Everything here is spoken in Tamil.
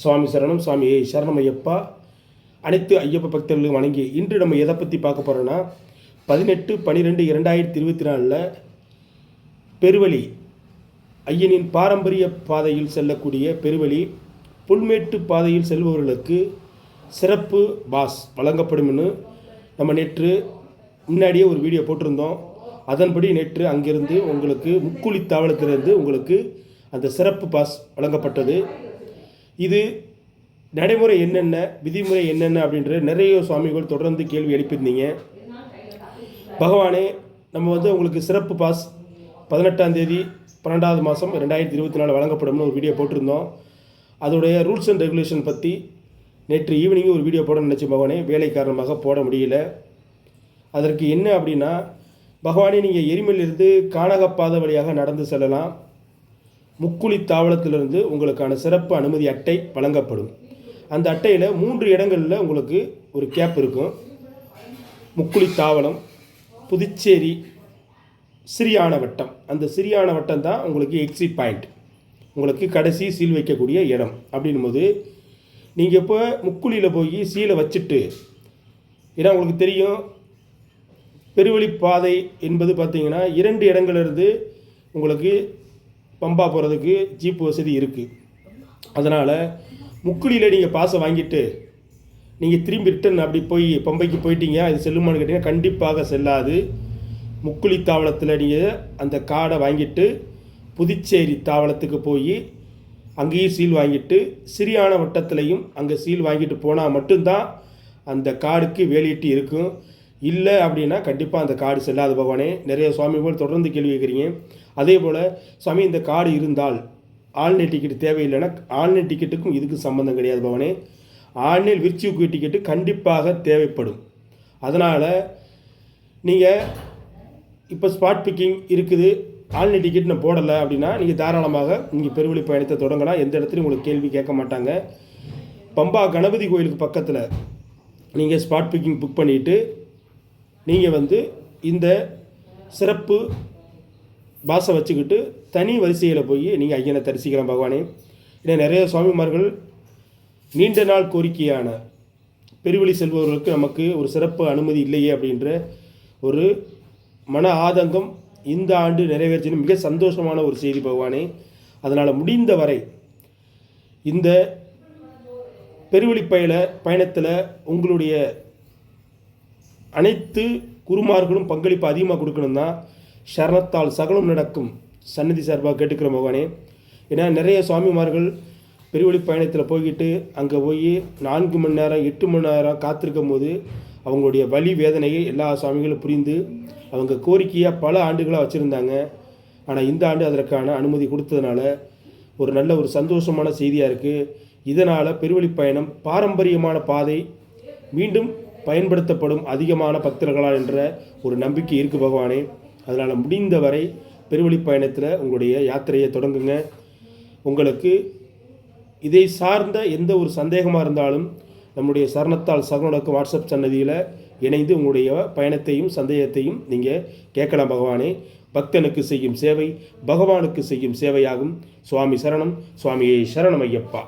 சுவாமி சரணம் சுவாமி ஏ சரணம் ஐயப்பா அனைத்து ஐயப்ப பக்தர்களும் வணங்கி இன்று நம்ம எதை பற்றி பார்க்க போகிறோன்னா பதினெட்டு பன்னிரெண்டு இரண்டாயிரத்தி இருபத்தி நாலில் பெருவழி ஐயனின் பாரம்பரிய பாதையில் செல்லக்கூடிய பெருவழி புல்மேட்டு பாதையில் செல்பவர்களுக்கு சிறப்பு பாஸ் வழங்கப்படும்னு நம்ம நேற்று முன்னாடியே ஒரு வீடியோ போட்டிருந்தோம். அதன்படி நேற்று அங்கிருந்து உங்களுக்கு முக்குழி தாவளத்திலிருந்து உங்களுக்கு அந்த சிறப்பு பாஸ் வழங்கப்பட்டது. இது நடைமுறை என்னென்ன விதிமுறை என்னென்ன அப்படின்ற நிறைய சுவாமிகள் தொடர்ந்து கேள்வி எழுப்பியிருந்தீங்க. பகவானே நம்ம வந்து உங்களுக்கு சிறப்பு பாஸ் பதினெட்டாம் தேதி பன்னெண்டாவது மாதம் ரெண்டாயிரத்தி இருபத்தி நாலு வழங்கப்படும்னு ஒரு வீடியோ போட்டிருந்தோம். அதோடைய ரூல்ஸ் அண்ட் ரெகுலேஷன் பற்றி நேற்று ஈவினிங் ஒரு வீடியோ போட நினச்ச பகவானே வேலை காரணமாக போட முடியல. அதற்கு என்ன அப்படின்னா பகவானே நீங்கள் எரிமலிருந்து கானகப்பாதை வழியாக நடந்து செல்லலாம். முக்குழி தாவளத்திலிருந்து உங்களுக்கான சிறப்பு அனுமதி அட்டை வழங்கப்படும். அந்த அட்டையில் மூன்று இடங்களில் உங்களுக்கு ஒரு கேப் இருக்கும். முக்குழி தாவளம் புதுச்சேரி சிறியான வட்டம். அந்த சிறியான வட்டம் தான் உங்களுக்கு எக்ஸிட் பாயிண்ட் உங்களுக்கு கடைசி சீல் வைக்கக்கூடிய இடம் அப்படின்னும் போது நீங்கள் இப்போ முக்குழியில் போய் சீலை வச்சுட்டு ஏன்னா உங்களுக்கு தெரியும் பெருவழி பாதை என்பது பார்த்தீங்கன்னா இரண்டு இடங்கள்லேருந்து உங்களுக்கு பம்பா போகிறதுக்கு ஜீப் வசதி இருக்குது அதனால் முக்குழியில் நீங்கள் பாசை வாங்கிட்டு நீங்கள் திரும்பி ரிட்டன் அப்படி போய் பம்பைக்கு போயிட்டீங்க அது செல்லுமான்னு கேட்டிங்கன்னா கண்டிப்பாக செல்லாது. முக்குழி தாவளத்தில் நீங்கள் அந்த கார்டை வாங்கிட்டு புதுச்சேரி தாவளத்துக்கு போய் அங்கேயும் சீல் வாங்கிட்டு சிறியான வட்டத்திலையும் அங்கே சீல் வாங்கிட்டு போனால் மட்டும்தான் அந்த காடுக்கு வேலியிட்டு இருக்கும். இல்லை அப்படின்னா கண்டிப்பாக அந்த கார்டு செல்லாது பகவானே. நிறைய சுவாமிகள் தொடர்ந்து கேள்வி கேட்குறீங்க. அதே போல் சுவாமி இந்த கார்டு இருந்தால் ஆன்லைன் டிக்கெட் தேவையில்லைன்னா ஆன்லைன் டிக்கெட்டுக்கும் இதுக்கு சம்மந்தம் கிடையாது பவனே ஆன்லைன் விர்ச்சுவல் டிக்கெட்டு கண்டிப்பாக தேவைப்படும். அதனால் நீங்கள் இப்போ ஸ்பாட் பிக்கிங் இருக்குது. ஆன்லைன் டிக்கெட் நான் போடலை அப்படின்னா நீங்கள் தாராளமாக நீங்கள் பெருவழி பயணத்தை தொடங்கலாம். எந்த இடத்துலையும் உங்களுக்கு கேள்வி கேட்க மாட்டாங்க. பம்பா கணபதி கோயிலுக்கு பக்கத்தில் நீங்கள் ஸ்பாட் பிக்கிங் புக் பண்ணிவிட்டு நீங்கள் வந்து இந்த சிறப்பு பாசை வச்சுக்கிட்டு தனி வரிசையில் போய் நீங்கள் ஐயனை தரிசிக்கலாம் பகவானே. ஏன்னா நிறைய சுவாமிமார்கள் நீண்ட நாள் கோரிக்கையான பெருவெளி செல்பவர்களுக்கு நமக்கு ஒரு சிறப்பு அனுமதி இல்லையே அப்படின்ற ஒரு மன ஆதங்கம் இந்த ஆண்டு நிறைவேற்றணும் மிக சந்தோஷமான ஒரு செய்தி பகவானே. அதனால் முடிந்த வரை இந்த பெருவெளி பயண பயணத்தில் உங்களுடைய அனைத்து குருமார்களும் பங்களிப்பு அதிகமாக கொடுக்கணும் தான் சரணத்தால் சகலம் நடக்கும் சன்னதி சார்பாக கேட்டுக்கிற பகவானே. ஏன்னா நிறைய சுவாமிமார்கள் பெருவழி பயணத்தில் போய்கிட்டு அங்கே போய் நான்கு மணி நேரம் எட்டு மணி நேரம் காத்திருக்கும் போது அவங்களுடைய வலி வேதனையை எல்லா சுவாமிகளும் புரிந்து அவங்க கோரிக்கையாக பல ஆண்டுகளாக வச்சுருந்தாங்க. ஆனால் இந்த ஆண்டு அதற்கான அனுமதி கொடுத்ததுனால ஒரு நல்ல ஒரு சந்தோஷமான செய்தியாக இருக்குது இதனால் பெருவழி பயணம் பாரம்பரியமான பாதை மீண்டும் பயன்படுத்தப்படும் அதிகமான பக்தர்களா என்ற ஒரு நம்பிக்கை இருக்குது பகவானே. அதனால் முடிந்த வரை பெருவழி பயணத்தில் உங்களுடைய யாத்திரையை தொடங்குங்க. உங்களுக்கு இதை சார்ந்த எந்த ஒரு சந்தேகமாக இருந்தாலும் நம்முடைய சரணத்தால் சரணுக்கு வாட்ஸ்அப் சன்னதியில் இணைந்து உங்களுடைய பயணத்தையும் சந்தேகத்தையும் நீங்கள் கேட்கலாம் பகவானே. பக்தனுக்கு செய்யும் சேவை பகவானுக்கு செய்யும் சேவையாகும். சுவாமி சரணம் சுவாமியை சரணம் ஐயப்பா